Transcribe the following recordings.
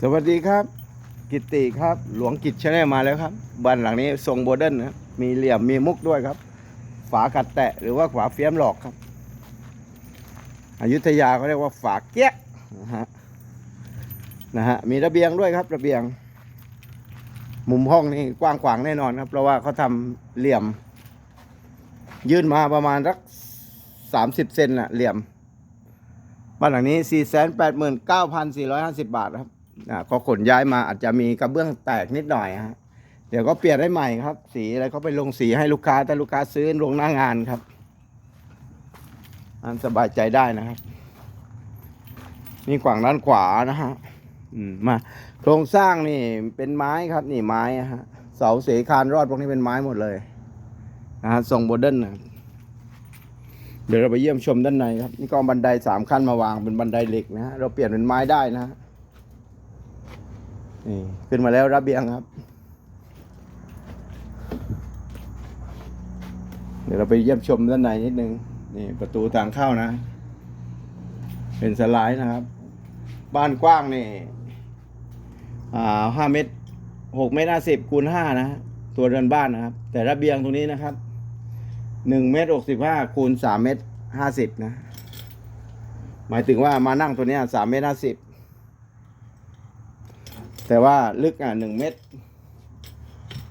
สวัสดีครับ กิติครับ หลวงกิจชแนลมาแล้วครับบ้านหลังนี้ทรงโมเดินนะมีเหลี่ยมมีมุกด้วยครับ ฝากัดแตะหรือว่าฝาเฟี้ยมหลอกครับอยุธยาเขาเรียกว่าฝาเกี้ยนะฮะนะฮะมีระเบียงด้วยครับระเบียง มุมห้องนี่กว้างขวางแน่นอนครับ เพราะว่าเขาทำเหลี่ยม ยื่นมาประมาณสักสามสิบเซนน่ะเหลี่ยมบ้านหลังนี้489,450บาทครับ ก็ขนย้ายมาอาจจะมีกระเบื้องแตกนิดหน่อยฮะเดี๋ยวก็เปลี่ยนให้ใหม่ครับ สีอะไรก็ไปลงสีให้ลูกค้าถ้าลูกค้าซื้อลงหน้างานครับอันสบายใจได้นะครับนี่ขวางด้านขวานะฮะมาโครงสร้างนี่เป็นไม้ครับ นี่ไม้ฮะเสาเสคานรอดพวกนี้เป็นไม้หมดเลยนะฮะทรงโมเดิร์นนะเดี๋ยวเราไปเยี่ยมชมด้านในครับ นี่ก็เอาบันไดสามขั้นมาวางเป็นบันไดเหล็กนะฮะเราเปลี่ยนเป็นไม้ได้นะฮะ นี่ขึ้นมาแล้วระเบียงครับ เดี๋ยวเราไปเยี่ยมชมด้านในนิดนึง นี่ประตูทางเข้านะ เป็นสไลด์นะครับ บ้านกว้างนี่อ่าห้าเมตรหกเมตรห้าสิบคูณห้านะตัวเรือนบ้านนะครับ แต่ระเบียงตรงนี้นะครับหนึ่งเมตรหกสิบห้าคูณสามเมตรห้าสิบนะ หมายถึงว่ามานั่งตัวนี้สามเมตรห้าสิบ แต่ว่าลึกอะหนึ่งเมตร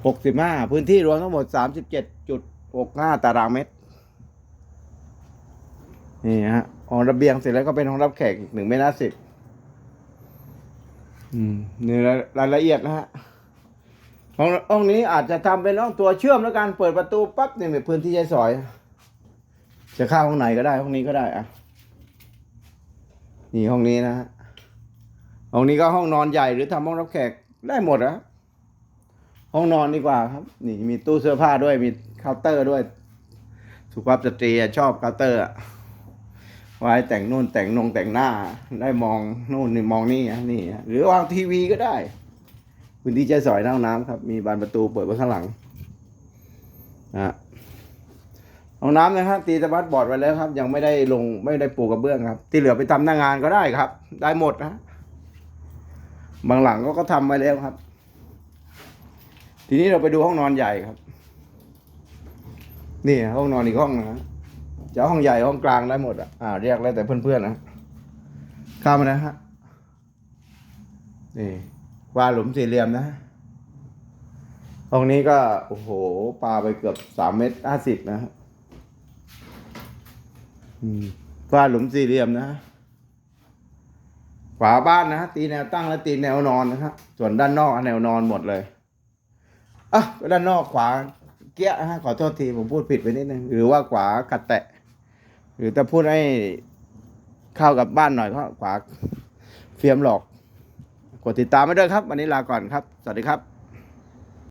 หกสิบห้าพื้นที่รวมทั้งหมดสามสิบเจ็ดจุดหกห้าตารางเมตร นี่ฮะห้องระเบียงเสร็จแล้วก็เป็นห้องรับแขกอีกหนึ่งเมตรห้าสิบอืมนี่รายรายละเอียดนะฮะห้องห้องนี้อาจจะทำเป็นห้องตัวเชื่อมแล้วกันเปิดประตูปั๊บเนี่ยเป็นพื้นที่ใช้สอย จะเข้าห้องไหนก็ได้ห้องนี้ก็ได้อะนี่ห้องนี้นะฮะ ห้องนี้ก็ห้องนอนใหญ่หรือทำห้องรับแขกได้หมดนะห้องนอนดีกว่าครับ นี่มีตู้เสื้อผ้าด้วยมีเคาน์เตอร์ด้วย สุภาพสตรีชอบเคาน์เตอร์ไว้แต่งนู่นแต่งนงแต่งหน้า ได้มองนู่นนี่มองนี่นี่หรือวางทีวีก็ได้พื้นที่ใช้สอยน้าห้องน้ำครับ มีบานประตูเปิดไว้ข้างหลังนะห้องน้ำนะครับตีสมาร์ทบอร์ดไว้แล้วครับ ยังไม่ได้ลงไม่ได้ปูกระเบื้องครับ ที่เหลือไปทำหน้างานก็ได้ครับ ได้หมดนะ บางหลังก็ก็ทำไว้แล้วครับ ทีนี้เราไปดูห้องนอนใหญ่ครับ นี่ห้องนอนอีกห้องนะจะห้องใหญ่ห้องกลางได้หมดอะอ่าเรียกแล้วแต่เพื่อนๆนะเข้ามานะฮะนี่ว่าหลุมสี่เหลี่ยมนะห้องนี้ก็โอ้โหปลาไปเกือบสามเมตรห้าสิบนะฮะว่าหลุมสี่เหลี่ยมนะาบ้านนะ ตีแนวตั้งและตีแนวนอนนะครับส่วนด้านนอกแนวนอนหมดเลยอะด้านนอกขวาเกี้ยฮะขอโทษทีผมพูดผิดไปนิดนึงหรือว่าขวากัดแตะ หรือถ้าพูดให้เข้ากับบ้านหน่อยก็ขวาเฟียมหลอก กดติดตามไว้ด้วยครับ วันนี้ลาก่อนครับ สวัสดีครับ